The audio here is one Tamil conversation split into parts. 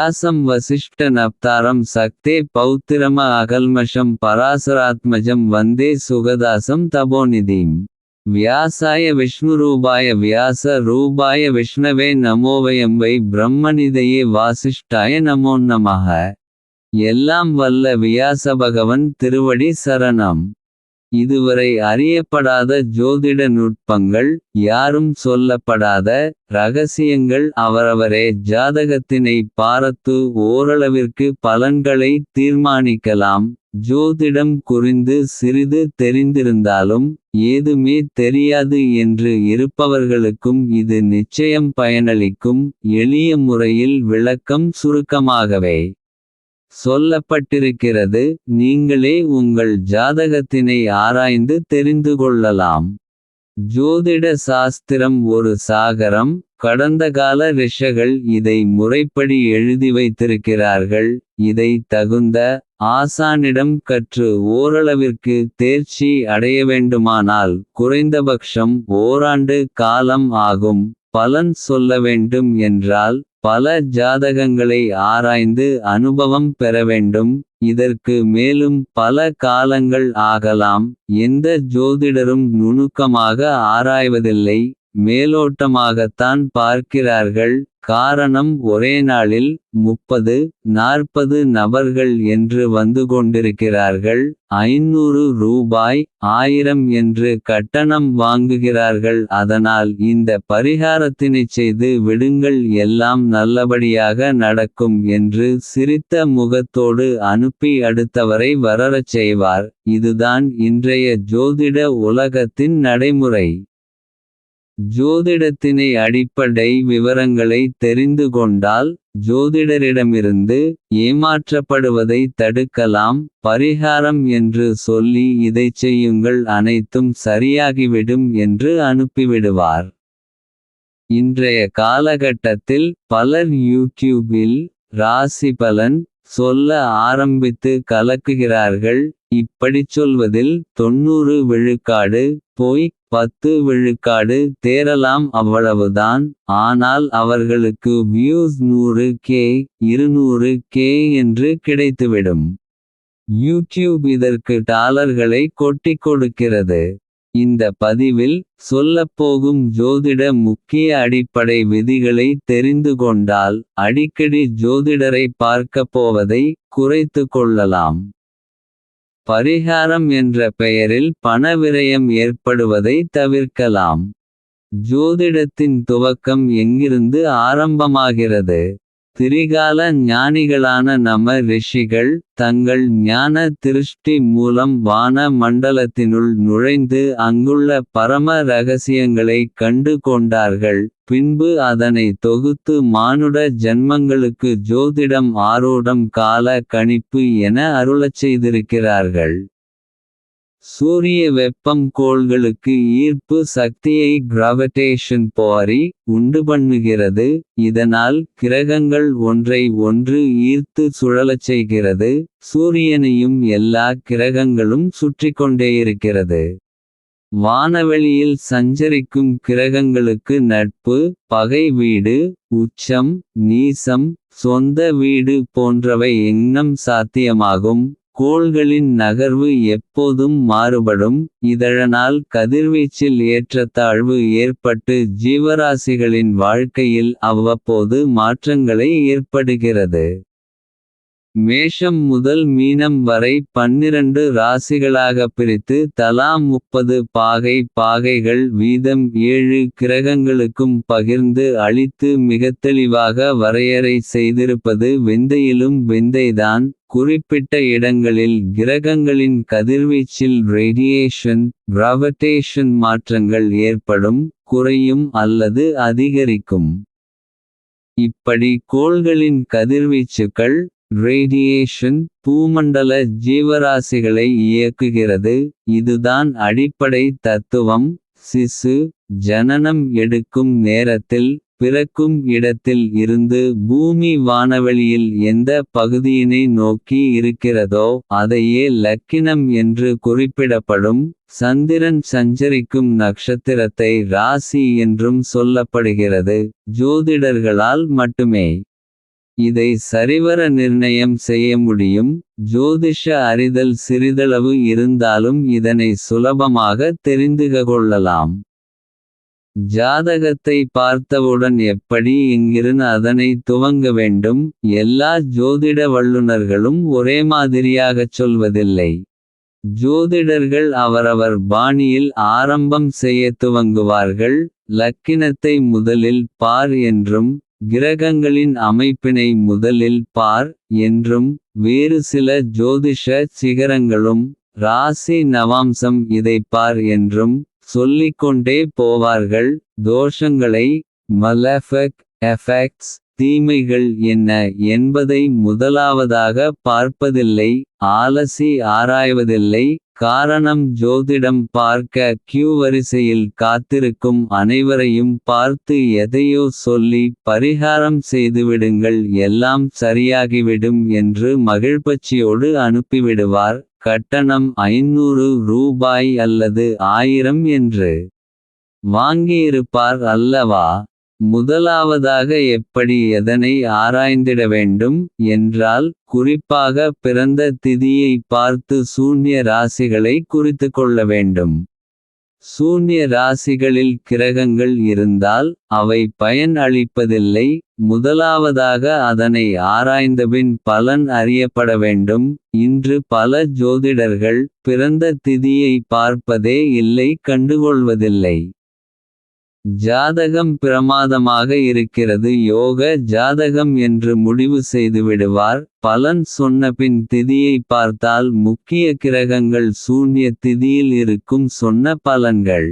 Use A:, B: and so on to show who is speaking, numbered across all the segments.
A: வியாசம் வசிஷ்ட நப்தாரம் சக்தே பௌத்திரம அகல்மஷம் பராசராத்மஜம் வந்தே சுகதாசம் தபோநிதிம் வியாசாய விஷ்ணுரூபாய வியாச ரூபாய விஷ்ணவே நமோவயம்பை பிரம்மனிதையே வாசிஷ்டாய நமோ நமக எல்லாம் வல்ல வியாசபகவன் திருவடி சரணம் இதுவரை அறியப்படாத ஜோதிட நுட்பங்கள் யாரும் சொல்லப்படாத ரகசியங்கள் அவரவரே ஜாதகத்தினை பார்த்து ஓரளவிற்கு பலன்களை தீர்மானிக்கலாம். ஜோதிடம் குறிந்து சிறிது தெரிந்திருந்தாலும் ஏதுமே தெரியாது என்று இருப்பவர்களுக்கும் இது நிச்சயம் பயனளிக்கும். எளிய முறையில் விளக்கம் சுருக்கமாகவே. சொல்லப்பட்டிருக்கிறது நீங்களே உங்கள் ஜாதகத்தினை ஆராய்ந்து தெரிந்து கொள்ளலாம். ஜோதிட சாஸ்திரம் ஒரு சாகரம் கடந்த கால ரிஷகள் இதை முறைப்படி எழுதி வைத்திருக்கிறார்கள் இதை தகுந்த ஆசானிடம் கற்று ஓரளவிற்கு தேர்ச்சி அடைய வேண்டுமானால் குறைந்தபட்சம் ஓராண்டு காலம் ஆகும் பலன் சொல்ல வேண்டும் என்றால் பல ஜாதகங்களை ஆராய்ந்து அனுபவம் பெற வேண்டும். இதற்கு மேலும் பல காலங்கள் ஆகலாம். எந்த ஜோதிடரும் நுணுக்கமாக ஆராய்வதில்லை. மேலோட்டமாகத்தான் பார்க்கிறார்கள். காரணம் ஒரே நாளில் முப்பது நாற்பது நபர்கள் என்று வந்து கொண்டிருக்கிறார்கள். ஐநூறு ரூபாய் ஆயிரம் என்று கட்டணம் வாங்குகிறார்கள். அதனால் இந்த பரிகாரத்தினைச் செய்து விடுங்கள். எல்லாம் நல்லபடியாக நடக்கும் என்று சிரித்த முகத்தோடு அனுப்பி அடுத்தவரை வரரச் செய்வார். இதுதான் இன்றைய ஜோதிட உலகத்தின் நடைமுறை. ஜோதிடத்தினை அடிப்படை விவரங்களை தெரிந்து கொண்டால் ஜோதிடரிடமிருந்து ஏமாற்றப்படுவதை தடுக்கலாம். பரிகாரம் என்று சொல்லி இதைச் செய்யுங்கள் அனைத்தும் சரியாகிவிடும் என்று அனுப்பிவிடுவார். இன்றைய காலகட்டத்தில் பலர் யூடியூபில் ராசி பலன் சொல்ல ஆரம்பித்து கலக்குகிறார்கள். இப்படிச் சொல்வதில் தொண்ணூறு விழுக்காடு போய் பத்து விழுக்காடு தேரலாம் அவ்வளவுதான். ஆனால் அவர்களுக்கு வியூஸ் நூறு கே இருநூறு கே என்று கிடைத்துவிடும். யூடியூப் இதற்கு டாலர்களை கொட்டிக் கொடுக்கிறது. இந்த பதிவில் சொல்லப்போகும் ஜோதிட முக்கிய அடிப்படை விதிகளை தெரிந்து கொண்டால் அடிக்கடி ஜோதிடரை பார்க்கப் போவதை குறைத்து கொள்ளலாம். பரிகாரம் என்ற பெயரில் பணவிரயம் ஏற்படுவதை தவிர்க்கலாம். ஜோதிடத்தின் துவக்கம் எங்கிருந்து ஆரம்பமாகிறது? திரிகால ஞானிகளான நம ரிஷிகள் தங்கள் ஞான திருஷ்டி மூலம் வான மண்டலத்தினுள் நுழைந்து அங்குள்ள பரம ரகசியங்களை கண்டு கொண்டார்கள். பின்பு அதனை தொகுத்து மானுட ஜன்மங்களுக்கு ஜோதிடம் ஆரோடம் கால கணிப்பு என அருளச் செய்திருக்கிறார்கள். சூரிய வெப்பம் கோள்களுக்கு ஈர்ப்பு சக்தியை கிராவிடேஷன் போரி உண்டு பண்ணுகிறது. இதனால் கிரகங்கள் ஒன்றை ஒன்று ஈர்த்து சுழலச் செய்கிறது. சூரியனையும் எல்லா கிரகங்களும் சுற்றிக்கொண்டேயிருக்கிறது வானவெளியில் சஞ்சரிக்கும் கிரகங்களுக்கு நட்பு பகை வீடு உச்சம் நீசம் சொந்த வீடு போன்றவை எங்னம் சாத்தியமாகும். கோள்களின் நகர்வு எப்போதும் மாறுபடும். இதழனால் கதிர்வீச்சில் ஏற்றத்தாழ்வு ஏற்பட்டு ஜீவராசிகளின் வாழ்க்கையில் அவ்வப்போது மாற்றங்களை ஏற்படுகிறது. மேஷம் முதல் மீனம் வரை பன்னிரண்டு ராசிகளாக பிரித்து தலா முப்பது பாகை பாகைகள் வீதம் ஏழு கிரகங்களுக்கும் பகிர்ந்து அளித்து மிகத்தெளிவாக வரையறை செய்திருப்பது வெந்தையிலும் வெந்தைதான். குறிப்பிட்ட இடங்களில் கிரகங்களின் கதிர்வீச்சில் ரேடியேஷன் கிராவிடேஷன் மாற்றங்கள் ஏற்படும் குறையும் அல்லது அதிகரிக்கும். இப்படி கோள்களின் கதிர்வீச்சுக்கள் ரேடியேஷன் பூமண்டல ஜீவராசிகளை இயக்குகிறது. இதுதான் அடிப்படை தத்துவம். சிசு ஜனனம் எடுக்கும் நேரத்தில் பிறக்கும் இடத்தில் இருந்து பூமி வானவெளியில் எந்த பகுதியினை நோக்கி இருக்கிறதோ அதையே லக்கினம் என்று குறிப்பிடப்படும். சந்திரன் சஞ்சரிக்கும் நட்சத்திரத்தை ராசி என்றும் சொல்லப்படுகிறது. ஜோதிடர்களால் மட்டுமே. இதை சரிவர நிர்ணயம் செய்ய முடியும். ஜோதிஷ அறிதல் சிறிதளவு இருந்தாலும் இதனை சுலபமாக தெரிந்துக கொள்ளலாம். ஜாதகத்தை பார்த்தவுடன் எப்படி இங்கிருந்து அதனை துவங்க வேண்டும்? எல்லா ஜோதிட வல்லுனர்களும் ஒரே மாதிரியாகச் சொல்வதில்லை. ஜோதிடர்கள் அவரவர் பாணியில் ஆரம்பம் செய்ய துவங்குவார்கள். லக்கினத்தை முதலில் பார் என்றும் கிரகங்களின் அமைப்பினை முதலில் பார் என்றும் வேறு சில ஜோதிஷ சிகரங்களும் ராசி நவாம்சம் இதை பார் என்றும் சொல்லிக்கொண்டே போவார்கள். தோஷங்களை மலஃபெக் எஃபெக்ட்ஸ் தீமைகள் என்ன என்பதை முதலாவதாக பார்ப்பதில்லை ஆலசி ஆராய்வதில்லை காரணம் ஜோதிடம் பார்க்க கியூ வரிசையில் காத்திருக்கும் அனைவரையும் பார்த்து எதையோ சொல்லி பரிகாரம் செய்துவிடுங்கள் எல்லாம் சரியாகிவிடும் என்று மகிழ்பச்சியோடு அனுப்பிவிடுவார். கட்டணம் ஐநூறு ரூபாய் அல்லது ஆயிரம் என்று வாங்கியிருப்பார் அல்லவா? முதலாவதாக எப்படி எதனை ஆராய்ந்திட வேண்டும் என்றால் குறிப்பாக பிறந்த திதியை பார்த்து சூன்ய ராசிகளை குறித்து கொள்ள வேண்டும். சூன்ய ராசிகளில் கிரகங்கள் இருந்தால் அவை பயன் அளிப்பதில்லை முதலாவதாக அதனை ஆராய்ந்தபின் பலன் அறியப்பட வேண்டும். இன்று பல ஜோதிடர்கள் பிறந்த திதியை பார்ப்பதே இல்லை கண்டுகொள்வதில்லை. ஜாதகம் பிரமாதமாக இருக்கிறது. யோக ஜாதகம் என்று முடிவு செய்துவிடுவார். பலன் சொன்னபின் திதியை பார்த்தால் முக்கிய கிரகங்கள் சூன்ய திதியில் இருக்கும் சொன்ன பலன்கள்.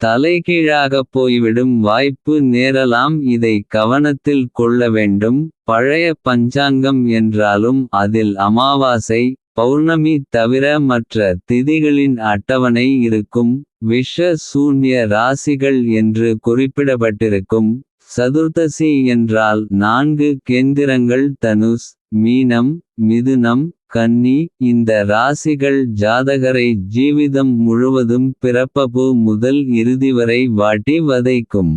A: தலைகீழாகப் போய்விடும் வாய்ப்பு நேரலாம். இதை கவனத்தில் கொள்ள வேண்டும். பழைய பஞ்சாங்கம் என்றாலும் அதில் அமாவாசை பௌர்ணமி தவிர மற்ற திதிகளின் அட்டவணை இருக்கும் விஷ சூன்ய ராசிகள் என்று குறிப்பிடப்பட்டிருக்கும். சதுர்தசி என்றால் நான்கு கேந்திரங்கள் தனுஸ் மீனம் மிதுனம் கன்னி. இந்த ராசிகள் ஜாதகரை ஜீவிதம் முழுவதும் பிறப்பபு முதல் இறுதி வரை வாட்டி வதைக்கும்.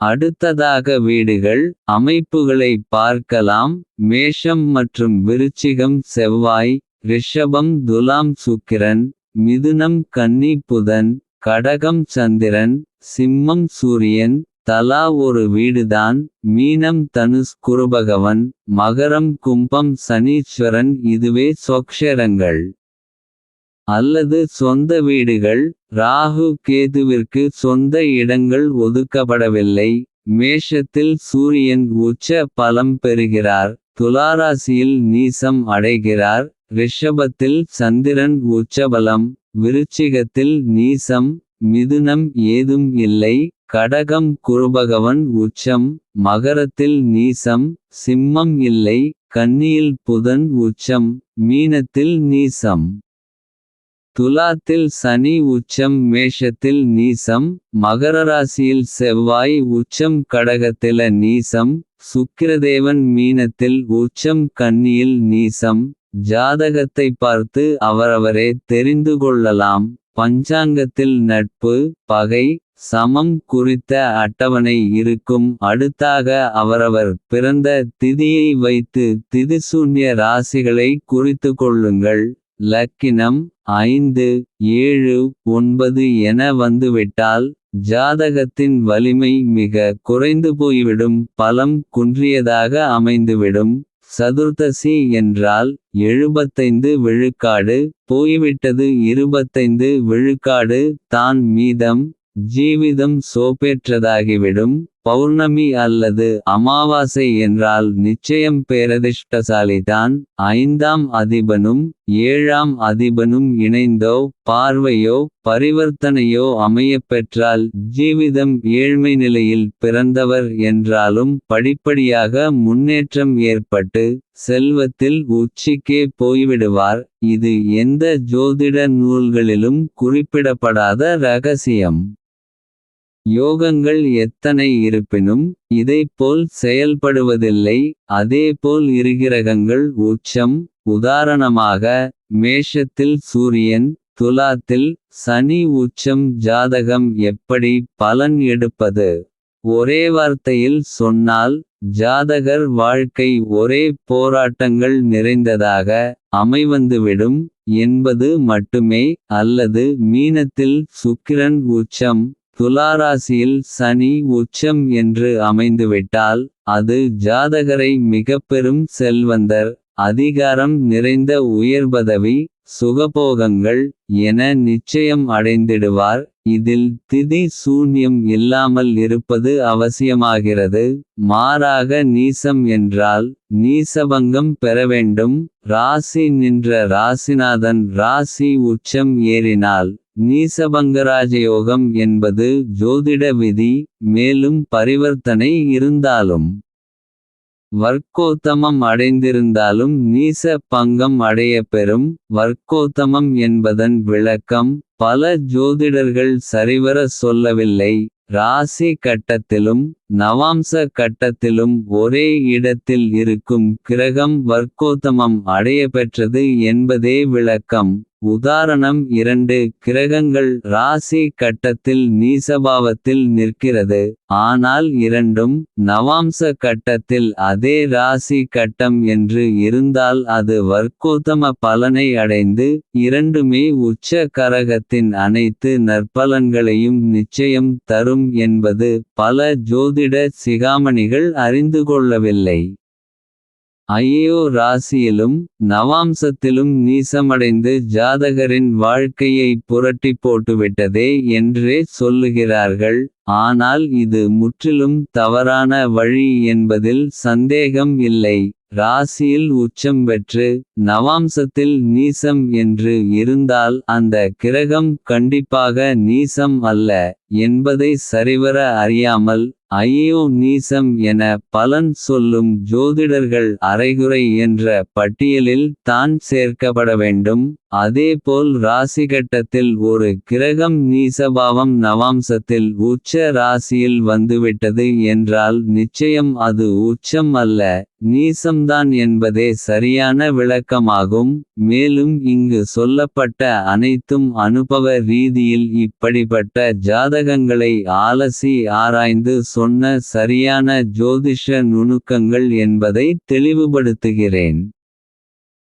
A: அடுத்ததாக வீடுகள் அமைப்புகளை பார்க்கலாம். மேஷம் மற்றும் விருச்சிகம் செவ்வாய் ரிஷபம் துலாம் சுக்கிரன் மிதுனம் கன்னி புதன் கடகம் சந்திரன் சிம்மம் சூரியன் தலா ஒரு வீடுதான். மீனம் தனுஷ் குருபகவன் மகரம் கும்பம் சனீஸ்வரன் இதுவே சொக்ஷரங்கள். அல்லது சொந்த வீடுகள் ராகு கேதுவிற்கு சொந்த இடங்கள் ஒதுக்கப்படவில்லை. மேஷத்தில் சூரியன் உச்ச பலம் பெறுகிறார். துலாராசியில் நீசம் அடைகிறார். ரிஷபத்தில் சந்திரன் உச்சபலம். விருச்சிகத்தில் நீசம். மிதுனம் ஏதும் இல்லை. கடகம் குருபகவன் உச்சம். மகரத்தில் நீசம். சிம்மம் இல்லை. கன்னியில் புதன் உச்சம். மீனத்தில் நீசம். துலாத்தில் சனி உச்சம் மேஷத்தில் நீசம் மகரராசியில் செவ்வாய் உச்சம் கடகத்தில நீசம் சுக்கிரதேவன் மீனத்தில் உச்சம் கன்னியில் நீசம். ஜாதகத்தை பார்த்து அவரவரே தெரிந்து கொள்ளலாம். பஞ்சாங்கத்தில் நட்பு பகை சமம் குறித்த அட்டவணை இருக்கும். அடுத்தாக அவரவர் பிறந்த திதியை வைத்து திதிசூன்ய ராசிகளை குறித்து கொள்ளுங்கள். லக்கினம் ஐந்து ஏழு ஒன்பது என வந்துவிட்டால் ஜாதகத்தின் வலிமை மிக குறைந்து போய்விடும் பலம் குன்றியதாக அமைந்துவிடும். சதுர்தசி என்றால் எழுபத்தைந்து விழுக்காடு போய்விட்டது இருபத்தைந்து விழுக்காடு தான் மீதம் ஜீவிதம் சோப்பேற்றதாகிவிடும் பௌர்ணமி அல்லது அமாவாசை என்றால் நிச்சயம் பேரதிர்ஷ்டசாலிதான். ஐந்தாம் அதிபனும் ஏழாம் அதிபனும் இணைந்தோ பார்வையோ பரிவர்த்தனையோ அமையப்பெற்றால் ஜீவிதம் ஏழ்மை நிலையில் பிறந்தவர் என்றாலும் படிப்படியாக முன்னேற்றம் ஏற்பட்டு செல்வத்தில் உச்சிக்கே போய்விடுவார். இது எந்த ஜோதிட நூல்களிலும் குறிப்பிடப்படாத ரகசியம். யோகங்கள் எத்தனை இருப்பினும் இதைப்போல் செயல்படுவதில்லை அதேபோல் இருகிரகங்கள் உச்சம் உதாரணமாக மேஷத்தில் சூரியன் துலாத்தில் சனி உச்சம் ஜாதகம் எப்படி பலன் எடுப்பது? ஒரே வார்த்தையில் சொன்னால் ஜாதகர் வாழ்க்கை ஒரே போராட்டங்கள் நிறைந்ததாக அமைவந்துவிடும் என்பது மட்டுமே அல்லது மீனத்தில் சுக்கிரன் உச்சம் துலாராசியில் சனி உச்சம் என்று அமைந்துவிட்டால் அது ஜாதகரை மிகப்பெரும் செல்வந்தர் அதிகாரம் நிறைந்த உயர்பதவி சுகபோகங்கள் என நிச்சயம் அடைந்திடுவார். இதில் திதி சூன்யம் இல்லாமல் இருப்பது அவசியமாகிறது. மாறாக நீசம் என்றால் நீசபங்கம் பெற வேண்டும். ராசி நின்ற ராசிநாதன் ராசி உச்சம் ஏறினால் நீசபங்கராஜயோகம் என்பது ஜோதிட விதி மேலும் பரிவர்த்தனை இருந்தாலும். வர்க்கோத்தமம் அடைந்திருந்தாலும் நீச பங்கம் அடைய பெறும். வர்க்கோத்தமம் என்பதன் விளக்கம் பல ஜோதிடர்கள் சரிவர சொல்லவில்லை. ராசி கட்டத்திலும் நவாம்ச கட்டத்திலும் ஒரே இடத்தில் இருக்கும் கிரகம் வர்க்கோத்தமம் அடையப்பெற்றது என்பதே விளக்கம். உதாரணம் இரண்டு கிரகங்கள் ராசி கட்டத்தில் நீசபாவத்தில் நிற்கிறது. ஆனால் இரண்டும் நவாம்ச கட்டத்தில் அதே ராசி கட்டம் என்று இருந்தால் அது வர்க்கோத்தம பலனை அடைந்து இரண்டுமே உச்ச கரகத்தின் அனைத்து நற்பலன்களையும் நிச்சயம் தரும் என்பது பல ஜோதி ஜோதிட சிகாமணிகள் அறிந்து கொள்ளவில்லை. ஐயோ ராசியிலும் நவாம்சத்திலும் நீசமடைந்து ஜாதகரின் வாழ்க்கையை புரட்டி போட்டுவிட்டதே என்றே சொல்லுகிறார்கள். ஆனால் இது முற்றிலும் தவறான வழி என்பதில் சந்தேகம் இல்லை. ராசியில் உச்சம் பெற்று நவாம்சத்தில் நீசம் என்று இருந்தால் அந்த கிரகம் கண்டிப்பாக நீசம் அல்ல. என்பதை சரிவர அறியாமல் ஐயோ நீசம் என பலன் சொல்லும் ஜோதிடர்கள் அரைகுறை என்ற பட்டியலில் தான் சேர்க்கப்பட வேண்டும். அதேபோல் ராசிகட்டத்தில் ஒரு கிரகம் நீசபாவம் நவாம்சத்தில் உச்ச ராசியில் வந்துவிட்டது என்றால் நிச்சயம் அது உச்சம் அல்ல நீசம்தான் என்பதே சரியான விளக்கமாகும். மேலும் இங்கு சொல்லப்பட்ட அனைத்தும் அனுபவ ரீதியில் இப்படிப்பட்ட ஜாதகங்களை ஆலசி ஆராய்ந்து சொன்ன சரியான ஜோதிஷ நுணுக்கங்கள் என்பதை தெளிவுபடுத்துகிறேன்.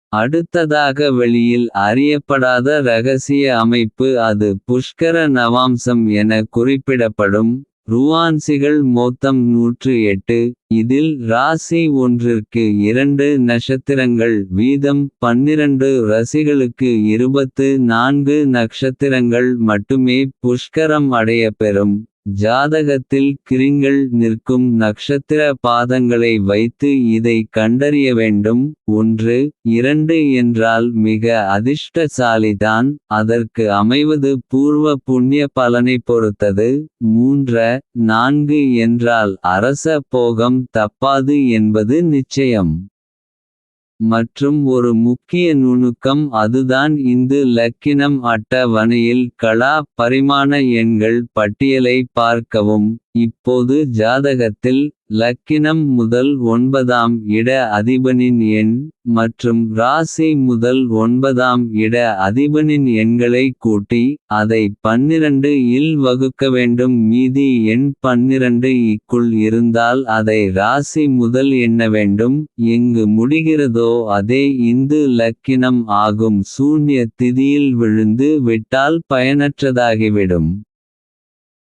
A: அடுத்ததாக வெளியில் அறியப்படாத ரகசிய அமைப்பு அது புஷ்கர நவாம்சம் என குறிப்பிடப்படும். ருவான்சிகள் மொத்தம் நூற்று எட்டு. இதில் ராசி ஒன்றிற்கு இரண்டு நட்சத்திரங்கள் வீதம் பன்னிரண்டு. ரசிகளுக்கு இருபத்து நான்கு நட்சத்திரங்கள் மட்டுமே புஷ்கரம் அடைய பெறும் ஜாதகத்தில் கிரிங்கள் நிற்கும் நட்சத்திர பாதங்களை வைத்து இதை கண்டறிய வேண்டும். ஒன்று இரண்டு என்றால் மிக அதிர்ஷ்டசாலிதான் அதற்கு அமைவது பூர்வ புண்ணிய பலனை பொறுத்தது. மூன்ற நான்கு என்றால் அரச போகம் தப்பாது என்பது நிச்சயம். மற்றும் ஒரு முக்கிய நுணுக்கம் அதுதான் இந்து லக்கினம் அட்டவணையில் கலா பரிமாண எண்கள் பட்டியலை பார்க்கவும். இப்போது ஜாதகத்தில் லக்கினம் முதல் ஒன்பதாம் இட அதிபனின் எண் மற்றும் ராசி முதல் ஒன்பதாம் இட அதிபனின் எண்களை கூட்டி அதை பன்னிரண்டு இல் வகுக்க வேண்டும். மீதி எண் பன்னிரண்டு இக்குள் இருந்தால் அதை ராசி முதல் எண்ண வேண்டும். எங்கு முடிகிறதோ அதே இந்து லக்கினம் ஆகும். சூன்ய திதியில் விழுந்து விட்டால் பயனற்றதாகிவிடும்.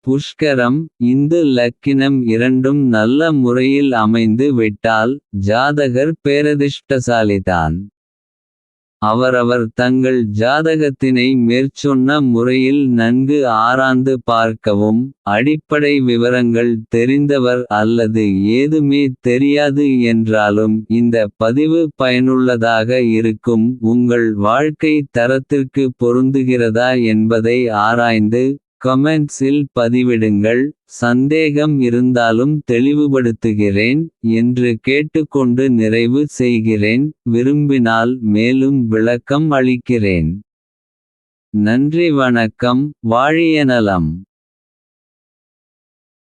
A: புஷ்கரம் இந்து லக்கினம் இரண்டும் நல்ல முறையில் அமைந்து விட்டால் ஜாதகர் பேரதிர்ஷ்டசாலிதான் அவரவர் தங்கள் ஜாதகத்தினை மேற்சொன்ன முறையில் நன்கு ஆராய்ந்து பார்க்கவும் அடிப்படை விவரங்கள் தெரிந்தவர் அல்லது ஏதுமே தெரியாது என்றாலும் இந்த பதிவு பயனுள்ளதாக இருக்கும் உங்கள் வாழ்க்கை தரத்திற்கு பொருந்துகிறதா என்பதை ஆராய்ந்து கமெண்ட்ஸில் பதிவிடுங்கள். சந்தேகம் இருந்தாலும் தெளிவுபடுத்துகிறேன் என்று கேட்டுக்கொண்டு நிறைவு செய்கிறேன். விரும்பினால் மேலும் விளக்கம் அளிக்கிறேன். நன்றி வணக்கம். வாழிய நலம்